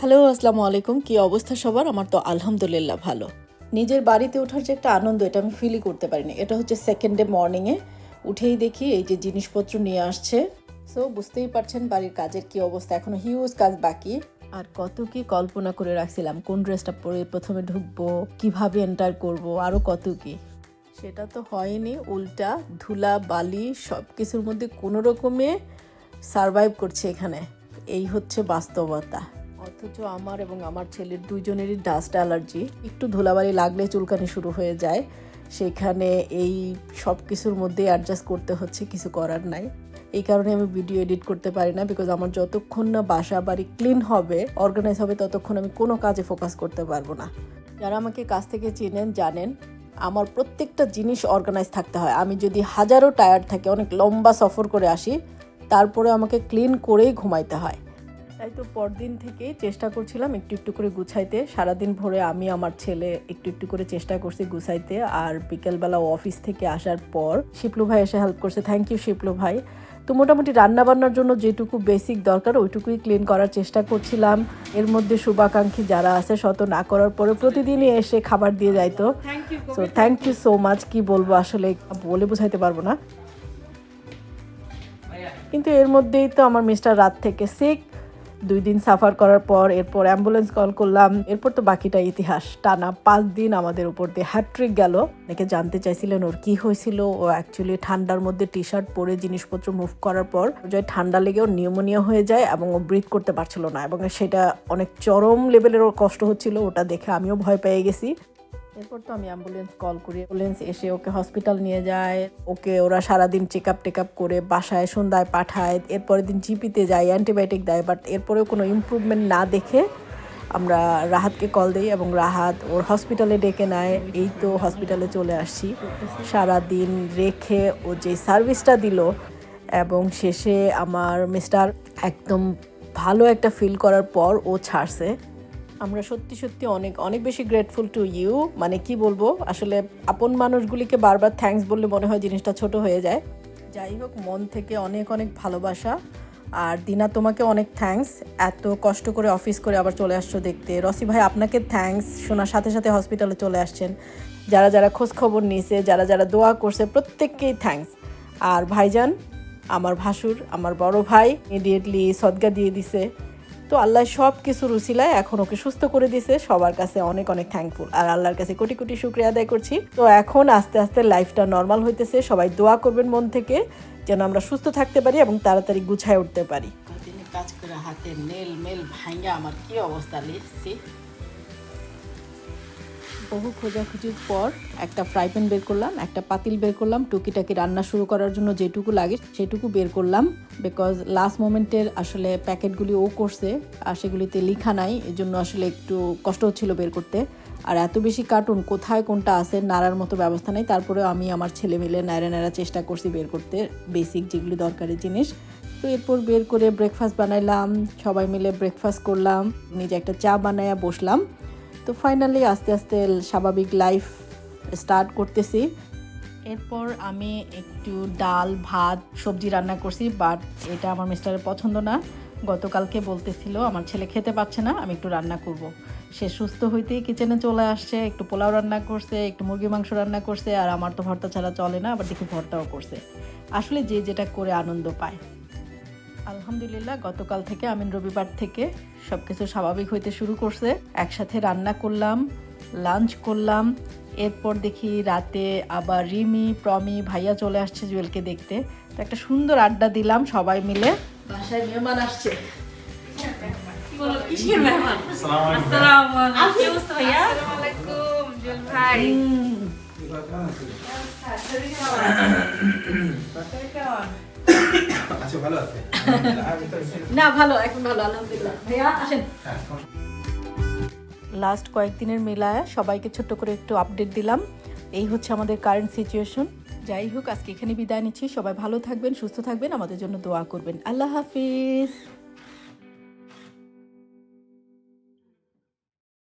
Hello, আসসালামু আলাইকুম। কি অবস্থা সবার? আমার তো আলহামদুলিল্লাহ ভালো। নিজের বাড়িতে ওঠার যে একটা আনন্দ, এটা আমি ফিলই করতে পারিনি। এটা হচ্ছে সেকেন্ড ডে মর্নিংয়ে উঠেই দেখি এই যে জিনিসপত্র নিয়ে আসছে। সো বুঝতেই পারছেন বাড়ির কাজের কি অবস্থা। এখনও হিউজ কাজ বাকি। আর কত কি কল্পনা করে রাখছিলাম, কোন ড্রেসটা পরে প্রথমে ঢুকবো, কীভাবে এন্টার করব আরও কত কি। সেটা তো হয়নি, উল্টা ধুলা, বালি সব কিছুর মধ্যে কোনো রকমে সারভাইভ করছে এখানে। এই হচ্ছে বাস্তবতা। অথচ আমার এবং আমার ছেলের দুইজনেরই ডাস্ট অ্যালার্জি একটু ধুলাবালি লাগলে চুলকানি শুরু হয়ে যায়। সেখানে এই সব কিছুর মধ্যে অ্যাডজাস্ট করতে হচ্ছে, কিছু করার নাই। এই কারণে আমি ভিডিও এডিট করতে পারি না বিকজ আমার যতক্ষণ না বাসা বাড়ি ক্লিন হবে অর্গানাইজ হবে, ততক্ষণ আমি কোনো কাজে ফোকাস করতে পারব না। যারা আমাকে কাছ থেকে চেনেন, জানেন, আমার প্রত্যেকটা জিনিস অর্গানাইজ থাকতে হয়। আমি যদি হাজারো টায়ার্ড থাকে, অনেক লম্বা সফর করে আসি, তারপরে আমাকে ক্লিন করেই ঘুমাইতে হয়। তাই তো পরদিন থেকেই চেষ্টা করছিলাম একটু একটু করে গুছাইতে। সারাদিন ভোরে আমি আমার ছেলে একটু একটু করে চেষ্টা করছি গুছাইতে আর বিকেলবেলা অফিস থেকে আসার পর শিপলু ভাই এসে হেল্প করছে। থ্যাংক ইউ শিপলু ভাই। তো মোটামুটি রান্নাবান্নার জন্য যেটুকু বেসিক দরকার ওইটুকুই ক্লিন করার চেষ্টা করছিলাম। এর মধ্যে শুভাকাঙ্ক্ষী যারা আছে শত না করার পরে প্রতিদিনই এসে খাবার দিয়ে যাইতো so thank you so much কি বলব আসলে বলে বোঝাইতে পারব না। কিন্তু এর মধ্যেই তো আমার মিস্টার রাত থেকে সিক দুই দিন সাফার করার পর এরপর অ্যাম্বুলেন্স কল করলাম। এরপর তো বাকিটা ইতিহাস। টানা পাঁচ দিন আমাদের উপর দিয়ে হ্যাট্রিক গেল। নাকি জানতে চাইছিলেন ওর কি হয়েছিল। ও অ্যাকচুয়ালি ঠান্ডার মধ্যে টি শার্ট পরে জিনিসপত্র মুভ করার পর যে ঠান্ডা লেগে ওর নিউমোনিয়া হয়ে যায় এবং ও ব্রিথ করতে পারছিল না। এবং সেটা অনেক চরম লেভেলের ওর কষ্ট হচ্ছিল, ওটা দেখে আমিও ভয় পেয়ে গেছি। এরপর তো আমি অ্যাম্বুলেন্স কল করি। অ্যাম্বুলেন্স এসে ওকে হসপিটাল নিয়ে যায়। ওকে ওরা সারাদিন চেক আপ টেক আপ করে বাসায় সন্ধ্যায় পাঠায়। এরপরের দিন জিপিতে যায় অ্যান্টিবায়োটিক দেয়। বাট এরপরেও কোনো ইমপ্রুভমেন্ট না দেখে আমরা রাহাতকে কল দিই এবং রাহাত ওর হসপিটালে ডেকে নেয়। এই তো হসপিটালে চলে আসছি। সারা দিন রেখে ও যে সার্ভিসটা দিল এবং শেষে আমার মিস্টার একদম ভালো একটা ফিল করার পর ও ছাড়ছে। আমরা সত্যি সত্যি অনেক অনেক বেশি গ্রেটফুল টু ইউ মানে কি বলব? আসলে আপন মানুষগুলিকে বারবার থ্যাঙ্কস বললে মনে হয় জিনিসটা ছোট হয়ে যায়। যাই হোক, মন থেকে অনেক অনেক ভালোবাসা। আর দিনা, তোমাকে অনেক থ্যাঙ্কস এত কষ্ট করে অফিস করে আবার চলে আসছো দেখতে। রসি ভাই, আপনাকে থ্যাঙ্কস শোনার সাথে সাথে হসপিটালে চলে আসছেন। যারা যারা খোঁজ খবর নিয়েছে যারা যারা দোয়া করছে, প্রত্যেককেই থ্যাঙ্কস আর ভাইজান, আমার ভাসুর, আমার বড় ভাই ইমিডিয়েটলি সদগা দিয়ে দিছে। তো আল্লাহ সব কিছু রুচিলায় এখন ওকে সুস্থ করে দিছে, সবার কাছে অনেক অনেক থ্যাঙ্কফুল আর আল্লাহর কাছে কোটি কোটি শুক্রিয়া আদায় করছি। তো এখন আস্তে আস্তে লাইফটা নর্মাল হইতেছে, সবাই দোয়া করবেন মন থেকে, যেন আমরা সুস্থ থাকতে পারি এবং তাড়াতাড়ি গুছায় উঠতে পারি। কাজ করে হাতে নেল মেল আমার কি অবস্থা, লিখছি। বহু খোঁজাখুঁজির পর একটা ফ্রাই প্যান বের করলাম, একটা পাতিল বের করলাম, টুকিটাকি রান্না শুরু করার জন্য যেটুকু লাগে সেটুকু বের করলাম বিকজ লাস্ট মোমেন্টের আসলে প্যাকেটগুলি ও করছে আর সেগুলিতে লিখা নাই এই জন্য আসলে একটু কষ্ট হচ্ছিল বের করতে। আর এত বেশি কার্টুন কোথায় কোনটা আছে নাড়ার মতো ব্যবস্থা নেই, তারপরে আমি আমার ছেলে মিলে নাড়া নাড়া চেষ্টা করছি বের করতে বেসিক যেগুলি দরকারি জিনিস। তো এরপর বের করে ব্রেকফাস্ট বানাইলাম, সবাই মিলে ব্রেকফাস্ট করলাম, নিজে একটা চা বানাইয়া বসলাম। তো ফাইনালি আস্তে আস্তে স্বাভাবিক লাইফ স্টার্ট করতেছি। এরপর আমি একটু ডাল, ভাত, সবজি রান্না করছি বাট এটা আমার মিস্টারের পছন্দ না। গতকালকে বলতেছিল, আমার ছেলে খেতে পারছে না, আমি একটু রান্না করব। সে সুস্থ হইতেই কিচেনে চলে আসছে, একটু পোলাও রান্না করছে, একটু মুরগি মাংস রান্না করছে, আর আমার তো ভর্তা ছাড়া চলে না, আবার দেখি ভর্তাও করছে। আসলে যে যেটা করে আনন্দ পায়। আলহামদুলিল্লাহ গতকাল থেকে আমিন রবিবার থেকে সব কিছু স্বাভাবিক হইতে শুরু করছে। একসাথে রান্না করলাম লাঞ্চ করলাম এরপর দেখি রাতে আবার রিমি প্রমি ভাইয়া চলে আসছে জুয়েলকে দেখতে। তো একটা সুন্দর আড্ডা দিলাম সবাই মিলে। বাসায় মেহমান আসছে। ভাই। আচ্ছা ভালো আছে। না ভালো এখন ভালো আলহামদুলিল্লাহ। ভাইয়া আসেন। হ্যাঁ লাস্ট কয়েকদিনের মেলায় সবাইকে ছোট্ট করে একটু আপডেট দিলাম। এই হচ্ছে আমাদের কারেন্ট সিচুয়েশন যাই হোক আজকে এখানে বিদায় নিচ্ছি। সবাই ভালো থাকবেন সুস্থ থাকবেন। আমাদের জন্য দোয়া করবেন। আল্লাহ হাফিজ।